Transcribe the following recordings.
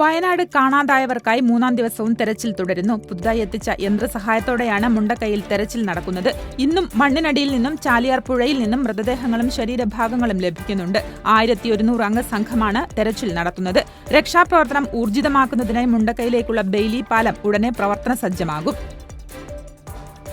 വയനാട് കാണാതായവർക്കായി മൂന്നാം ദിവസവും തെരച്ചിൽ തുടരുന്നു. പുതുതായി എത്തിച്ച യന്ത്രസഹായത്തോടെയാണ് മുണ്ടക്കൈയിൽ തെരച്ചിൽ നടക്കുന്നത്. ഇന്നും മണ്ണിനടിയിൽ നിന്നും ചാലിയാർ പുഴയിൽ നിന്നും മൃതദേഹങ്ങളും ശരീരഭാഗങ്ങളും ലഭിക്കുന്നുണ്ട്. ആയിരത്തി ഒരുന്നൂറ് അംഗ സംഘമാണ് തെരച്ചിൽ നടത്തുന്നത്. രക്ഷാപ്രവർത്തനം ഊർജിതമാക്കുന്നതിനായി മുണ്ടക്കൈയിലേക്കുള്ള ബെയിലി പാലം ഉടനെ പ്രവർത്തന സജ്ജമാകും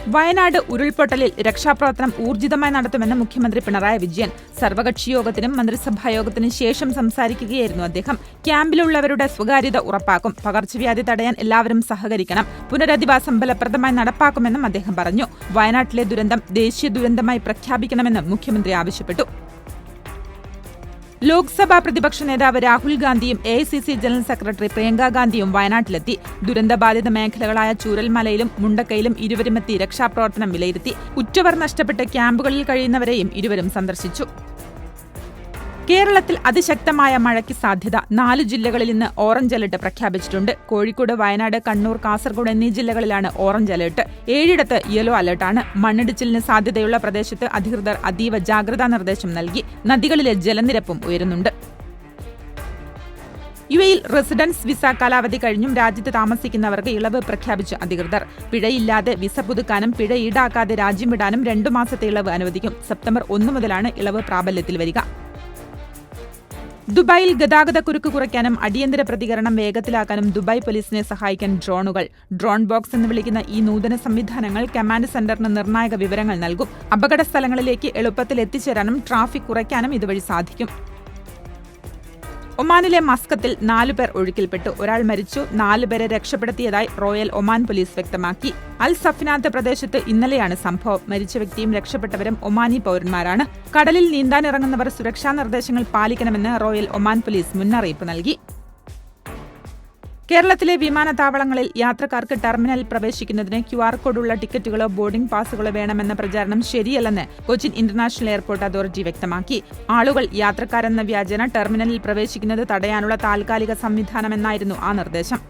വയനാട് ഉരുൾപൊട്ടലിൽ രക്ഷാപ്രവർത്തനം ഊർജിതമായി നടത്തുമെന്ന് മുഖ്യമന്ത്രി പിണറായി വിജയൻ സർവകക്ഷി യോഗത്തിനും മന്ത്രിസഭാ യോഗത്തിനും ശേഷം സംസാരിക്കുകയായിരുന്നു അദ്ദേഹം. ക്യാമ്പിലുള്ളവരുടെ സ്വകാര്യത ഉറപ്പാക്കും. പകർച്ചവ്യാധി തടയാൻ എല്ലാവരും സഹകരിക്കണം. പുനരധിവാസം ഫലപ്രദമായി നടപ്പാക്കുമെന്നും അദ്ദേഹം പറഞ്ഞു. വയനാട്ടിലെ ദുരന്തം ദേശീയ ദുരന്തമായി പ്രഖ്യാപിക്കണമെന്നും മുഖ്യമന്ത്രി ആവശ്യപ്പെട്ടു. ലോക്സഭാ പ്രതിപക്ഷ നേതാവ് രാഹുൽ ഗാന്ധിയും A C C general secretary Priyanka ഗാന്ധിയും വയനാട്ടിലെത്തി. ദുരന്തബാധിത മേഖലകളായ ചൂരൽമലയിലും മുണ്ടക്കയിലും ഇരുവരുമെത്തി രക്ഷാപ്രവർത്തനം വിലയിരുത്തി. ഉറ്റവർ നഷ്ടപ്പെട്ട് ക്യാമ്പുകളിൽ കഴിയുന്നവരെയും ഇരുവരും സന്ദർശിച്ചു. കേരളത്തിൽ അതിശക്തമായ മഴയ്ക്ക് സാധ്യത നാല് ജില്ലകളിൽ ഇന്ന് ഓറഞ്ച് അലർട്ട് പ്രഖ്യാപിച്ചിട്ടുണ്ട്. കോഴിക്കോട് വയനാട് കണ്ണൂർ കാസർഗോഡ് എന്നീ ജില്ലകളിലാണ് ഓറഞ്ച് അലർട്ട്. ഏഴിടത്ത് യെല്ലോ അലർട്ടാണ്. മണ്ണിടിച്ചിലിന് സാധ്യതയുള്ള പ്രദേശത്ത് അധികൃതർ അതീവ ജാഗ്രതാ നിർദ്ദേശം നൽകി. നദികളിലെ ജലനിരപ്പും ഉയരുന്നുണ്ട്. യു എയിൽ റെസിഡൻസ് വിസ കാലാവധി കഴിഞ്ഞും രാജ്യത്ത് താമസിക്കുന്നവർക്ക് ഇളവ് പ്രഖ്യാപിച്ച അധികൃതർ. പിഴയില്ലാതെ വിസ പുതുക്കാനും പിഴ ഈടാക്കാതെ രാജ്യം വിടാനും രണ്ടു മാസത്തെ ഇളവ് അനുവദിക്കും. സെപ്റ്റംബർ ഒന്ന് മുതലാണ് ഇളവ് പ്രാബല്യത്തിൽ വരിക. ദുബായിൽ ഗതാഗത കുരുക്ക് കുറയ്ക്കാനും അടിയന്തര പ്രതികരണം വേഗത്തിലാക്കാനും ദുബായ് പോലീസിനെ സഹായിക്കാൻ ഡ്രോണുകൾ. ഡ്രോൺ ബോക്സ് എന്ന് വിളിക്കുന്ന ഈ നൂതന സംവിധാനങ്ങൾ കമാൻഡ് സെന്ററിന് നിർണായക വിവരങ്ങൾ നൽകും. അപകട സ്ഥലങ്ങളിലേക്ക് എളുപ്പത്തിൽ എത്തിച്ചേരാനും ട്രാഫിക് കുറയ്ക്കാനും ഇതുവഴി സാധിക്കും. ഒമാനിലെ മസ്കത്തിൽ നാലുപേർ ഒഴുക്കിൽപ്പെട്ടു. ഒരാൾ മരിച്ചു. നാലുപേരെ രക്ഷപ്പെടുത്തിയതായി റോയൽ ഒമാൻ പോലീസ് വ്യക്തമാക്കി. അൽ സഫിനാത്ത് പ്രദേശത്ത് ഇന്നലെയാണ് സംഭവം. മരിച്ച വ്യക്തിയും രക്ഷപ്പെട്ടവരും ഒമാനി പൌരന്മാരാണ്. കടലിൽ നീന്താനിറങ്ങുന്നവർ സുരക്ഷാ നിർദ്ദേശങ്ങൾ പാലിക്കണമെന്ന് റോയൽ ഒമാൻ പോലീസ് മുന്നറിയിപ്പ് നൽകി. കേരളത്തിലെ വിമാനത്താവളങ്ങളിൽ യാത്രക്കാർക്ക് ടെർമിനലിൽ പ്രവേശിക്കുന്നതിന് ക്യു ആർ കോഡുള്ള ടിക്കറ്റുകളോ ബോർഡിംഗ് പാസുകളോ വേണമെന്ന പ്രചാരണം ശരിയല്ലെന്ന് കൊച്ചിൻ ഇന്റർനാഷണൽ എയർപോർട്ട് അതോറിറ്റി വ്യക്തമാക്കി. ആളുകൾ യാത്രക്കാരെന്ന വ്യാജന ടെർമിനലിൽ പ്രവേശിക്കുന്നത് തടയാനുള്ള താൽക്കാലിക സംവിധാനമെന്നായിരുന്നു ആ നിർദ്ദേശം.